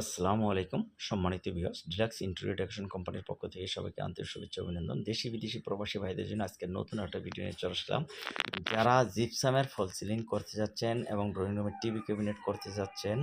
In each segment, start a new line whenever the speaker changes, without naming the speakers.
আসসালামু আলাইকুম। সম্মানিত বিয়স ডিলাক্স ইন্টেরিয়র ডেকোরেশন কোম্পানির পক্ষ থেকে সবাইকে আন্তরিক শুভেচ্ছা অভিনন্দন। দেশি বিদেশি প্রবাসী ভাইদের জন্য আজকে নতুন একটা ভিডিও নিয়ে চলে আসলাম। যারা জিপসামের ফল সিলিং করতে যাচ্ছেন এবং ড্রয়িং রুমের টিভি ক্যাবিনেট করতে যাচ্ছেন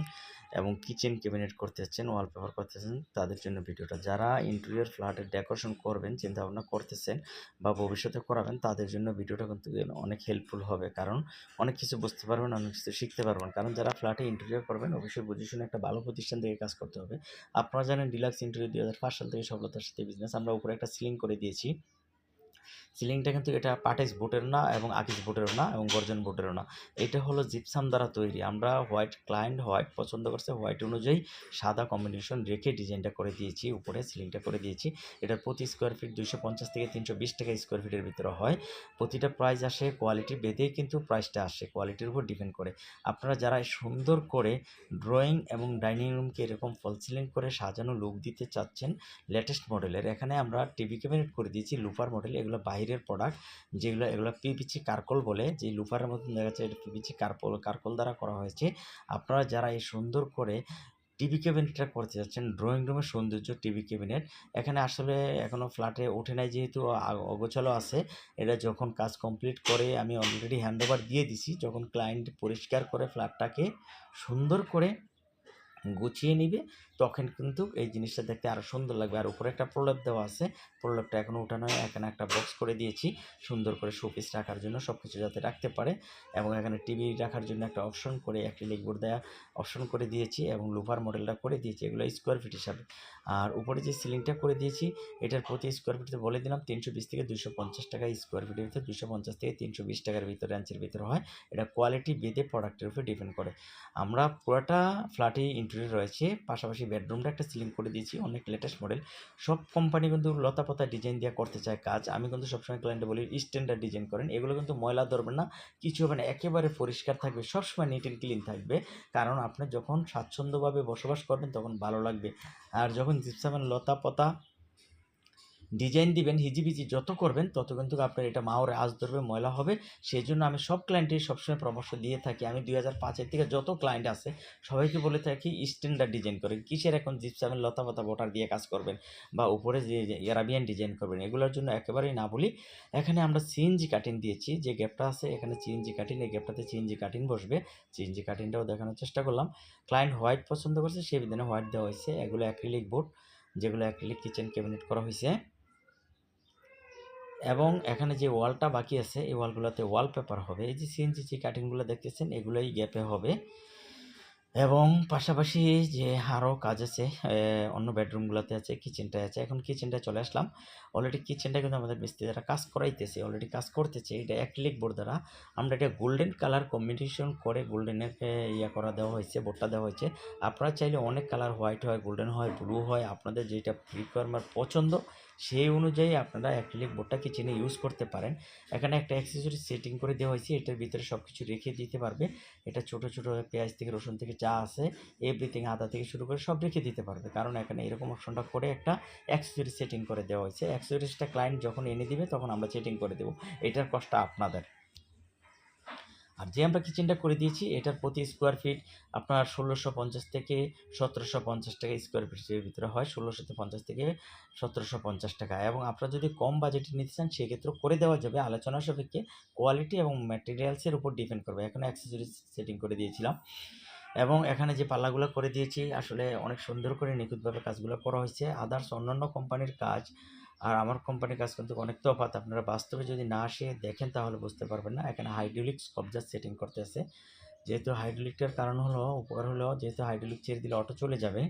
এবং কিচেন ক্যাবিনেট করতে যাচ্ছেন ওয়ালপেপার করতেছেন তাদের জন্য ভিডিওটা। যারা ইন্টেরিয়র ফ্ল্যাটের ডেকোরেশন করবেন চিন্তা ভাবনা করতেছেন বা ভবিষ্যতে করাবেন, তাদের জন্য ভিডিওটা কিন্তু অনেক হেল্পফুল হবে। কারণ অনেক কিছু বুঝতে পারবেন, অনেক কিছু শিখতে পারবেন। কারণ যারা ফ্ল্যাটে ইন্টেরিয়র করবেন, অবশ্যই বুঝে শুনে একটা ভালো প্রতিষ্ঠান থেকে কাজ করতে হবে। আপনারা জানেন ডিলাক্স ইন্টেরিয়র দুই হাজার পাঁচ সাল থেকে সফলতার সাথে বিজনেস আমরা উপরে একটা সিলিং করে দিয়েছি। সিলিংটা কিন্তু এটা পাটেক্স বোর্ডের না এবং আকিস বোর্ডেরও না এবং গর্জন বোর্ডেরও না। এটা হলো জিপসাম দ্বারা তৈরি। আমরা হোয়াইট ক্লায়েন্ট হোয়াইট পছন্দ করছে, হোয়াইট অনুযায়ী সাদা কম্বিনেশন রেখে ডিজাইনটা করে দিয়েছি, উপরে সিলিংটা করে দিয়েছি। এটা প্রতি স্কোয়ার ফিট দুইশো পঞ্চাশ থেকে তিনশো বিশ টাকা স্কোয়ার ফিটের ভিতরে হয়। প্রতিটা প্রাইস আসে কোয়ালিটি বেঁধেই কিন্তু প্রাইসটা আসে কোয়ালিটির উপর ডিপেন্ড করে। আপনারা যারা সুন্দর করে ড্রয়িং এবং ডাইনিং রুমকে এরকম ফল সিলিং করে সাজানো লুক দিতে চাচ্ছেন লেটেস্ট মডেলের এখানে আমরা টিভি ক্যাবিনেট করে দিয়েছি লুপার মডেল এগুলো বাইরের প্রোডাক্ট যেগুলো এগুলো পিপিচি কার্কল বলে, যে লুফারের মতন দেখা যাচ্ছে এটা পিপিচি কার্কল কার্কল দ্বারা করা হয়েছে। আপনারা যারা এই সুন্দর করে টিভি ক্যাবিনেটটা করতে যাচ্ছেন ড্রয়িং রুমের সৌন্দর্য টিভি ক্যাবিনেট এখানে আসলে এখনও ফ্ল্যাটে ওঠে নাই যেহেতু অগোছালো আছে। এটা যখন কাজ কমপ্লিট করে আমি অলরেডি হ্যান্ড ওভার দিয়ে দিছি, যখন ক্লায়েন্ট পরিষ্কার করে ফ্ল্যাটটাকে সুন্দর করে গুছিয়ে নিবে, তখন কিন্তু এই জিনিসটা দেখতে আরও সুন্দর লাগবে। আর উপরে একটা প্রলেপ দেওয়া আছে, প্রলেপটা এখনও উঠানো হয়। এখানে একটা বক্স করে দিয়েছি, সুন্দর করে শোপিস রাখার জন্য সব কিছু যাতে রাখতে পারে। এবং এখানে টিভি রাখার জন্য একটা অপশন করে, একটি লিকবোর্ড দেওয়া অপশন করে দিয়েছি এবং লুভার মডেলটা করে দিয়েছি। এগুলো স্কোয়ার ফিট হিসাবে। আর উপরে যে সিলিংটা করে দিয়েছি, এটার প্রতি স্কোয়ার ফিটে বলে দিলাম তিনশো বিশ থেকে দুশো পঞ্চাশ টাকা স্কোয়ার ফিটের ভিতরে দুশো পঞ্চাশ থেকে তিনশো বিশ টাকার ভিতরে রেঞ্চের ভিতরে হয়। এটা কোয়ালিটি বেঁধে প্রোডাক্টের উপর ডিপেন্ড করে। আমরা পুরোটা ফ্ল্যাটে ইন্টেরিয়র রয়েছে, পাশাপাশি বেডরুমটা একটা সিলিং করে দিয়েছি, অনেক লেটেস্ট মডেল সব কোম্পানি কিন্তু লতা পাতা ডিজাইন দিয়ে করতে চায় কাজ। আমি কিন্তু সবসময় ক্লায়েন্টে বলি স্ট্যান্ডার্ড ডিজাইন করেন। এগুলো কিন্তু ময়লা ধরবে না, কিছু হবে না, একেবারে পরিষ্কার থাকবে, সবসময় নিট অ্যান্ড ক্লিন থাকবে। কারণ আপনি যখন স্বাচ্ছন্দ্যভাবে বসবাস করবেন, তখন ভালো লাগবে। আর যখন জিপসামের লতা পাতা ডিজাইন দিবেন, হিজিবিজি যত করবেন, তত কিন্তু আপনার এটা মাওরে আজ ধরবে, ময়লা হবে। সেই জন্য আমি সব ক্লায়েন্টের সবসময় পরামর্শ দিয়ে থাকি। আমি দুই হাজার পাঁচের থেকে যত ক্লায়েন্ট আছে, সবাইকে বলে থাকি স্ট্যান্ডার্ড ডিজাইন করেন। কিসের এখন জিপসামের লতা পাতা বটার দিয়ে কাজ করবেন? বা উপরে যে এরাবিয়ান ডিজাইন করবেন, এগুলোর জন্য একেবারেই না বলি। এখানে আমরা সিএনজি কাটিং দিয়েছি, যে গ্যাপটা আছে, এখানে সিএনজি কাটিং এই গ্যাপটাতে সিএনজি কাটিং বসবে। সিএনজি কাটিংটাও দেখানোর চেষ্টা করলাম। ক্লায়েন্ট হোয়াইট পছন্দ করছে সেই বিধানে হোয়াইট দেওয়া হয়েছে। এগুলো অ্যাক্রিলিক বোর্ড যেগুলো অ্যাক্রিলিক কিচেন ক্যাবিনেট করা হয়েছে। এবং এখানে যে ওয়ালটা বাকি আছে, এই ওয়ালগুলোতে ওয়ালপেপার হবে। এই যে সিএনজি যে কাটিংগুলো দেখতেছেন, এগুলোই গ্যাপে হবে। এবং পাশাপাশি যে আরও কাজ আছে অন্য বেডরুমগুলোতে আছে, কিচেনটায় আছে, এখন কিচেনটায় চলে আসলাম। অলরেডি কিচেনটা কিন্তু আমাদের মিস্ত্রিরা কাজ করাইতেছে অলরেডি কাজ করতেছে। এটা অ্যাক্রিলিক বোর্ড দ্বারা। আমরা এটা গোল্ডেন কালার কম্বিনেশন করে গোল্ডেনের ইয়া করা দেওয়া হয়েছে, বোর্ডটা দেওয়া হয়েছে। আপনারা চাইলে অনেক কালার হোয়াইট হয় গোল্ডেন হয় ব্লু হয়, আপনাদের যেটা রিকোয়ারমেন্ট পছন্দ, সেই অনুযায়ী আপনারা অ্যাক্রিলিক বোর্ডটা কিচেনে ইউজ করতে পারেন। এখানে একটা অ্যাক্সেসরি সেটিং করে দেওয়া হয়েছে, এটার ভিতরে সব কিছু রেখে দিতে পারবে। এটা ছোট ছোট পেঁয়াজ থেকে রসুন থেকে যা আছে এভরিথিং আদা থেকে শুরু করে সব রেখে দিতে পারবে। কারণ এখানে এরকম অপশনটা করে একটা অ্যাক্সেসরি সেটিং করে দেওয়া হয়েছে। অ্যাক্সেসরিজটা ক্লায়েন্ট যখন এনে দিবে, তখন আমরা সেটিং করে দেবো। এটার কষ্টটা আপনাদের। আর যে আমরা কিচেনটা করে দিয়েছি, এটার প্রতি স্কোয়ার ফিট আপনার ষোলোশো পঞ্চাশ থেকে সতেরোশো পঞ্চাশ টাকা স্কোয়ার ফিটের ভিতরে হয়। ষোলোশো পঞ্চাশ থেকে সতেরোশো পঞ্চাশ টাকা। এবং আপনারা যদি কম বাজেটে নিতে চান সেক্ষেত্রে করে দেওয়া যাবে। আলোচনা সাপেক্ষে কোয়ালিটি এবং ম্যাটেরিয়ালসের উপর ডিপেন্ড করবে। এখন অ্যাক্সেসরিজ সেটিং করে দিয়েছিলাম। এবং এখানে যে পাল্লাগুলো করে দিয়েছি, আসলে অনেক সুন্দর করে নিখুঁতভাবে কাজগুলো করা হয়েছে। আদার্স অন্যান্য কোম্পানির কাজ, আর আমার কোম্পানির কাজ কিন্তু অনেক তফাত আপনারা বাস্তবে যদি না আসে, দেখেন তাহলে বুঝতে পারবেন না। এখানে হাইড্রোলিক্স কবজা সেটিং করতে আছে যেহেতু হাইড্রোলিকটার কারণ হলো, উপকার হলো, যেহেতু হাইড্রোলিক ছেড়ে দিলে অটো চলে যাবে।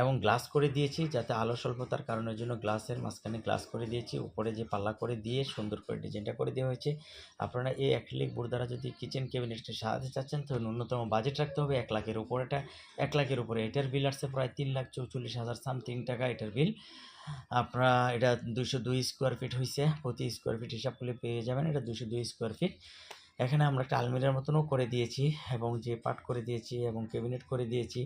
এবং গ্লাস করে দিয়েছি যাতে আলো স্বল্পতার কারণের জন্য গ্লাসের মাঝখানে গ্লাস করে দিয়েছি। উপরে যে পাল্লা করে দিয়ে সুন্দর করে ডিজাইনটা করে দেওয়া হয়েছে। আপনারা এই অ্যাক্রিলিক বোর্ড দ্বারা যদি কিচেন ক্যাবিনেটটা সাজাতে চাচ্ছেন তো ন্যূনতম বাজেট রাখতে হবে এক লাখের উপরে। এটা এক লাখের উপরে। এটার বিল আসছে প্রায় তিন লাখ চৌচল্লিশ হাজার সামথিং টাকা এটার বিল আপনারা এটা দুশো দুই স্কোয়ার ফিট হয়েছে প্রতি স্কোয়ার ফিট হিসাব করলে পেয়ে যাবেন এটা দুশো দুই স্কোয়ার ফিট এখানে আমরা একটা আলমিরার মতনও করে দিয়েছি এবং যে পাট করে দিয়েছি এবং ক্যাবিনেট করে দিয়েছি।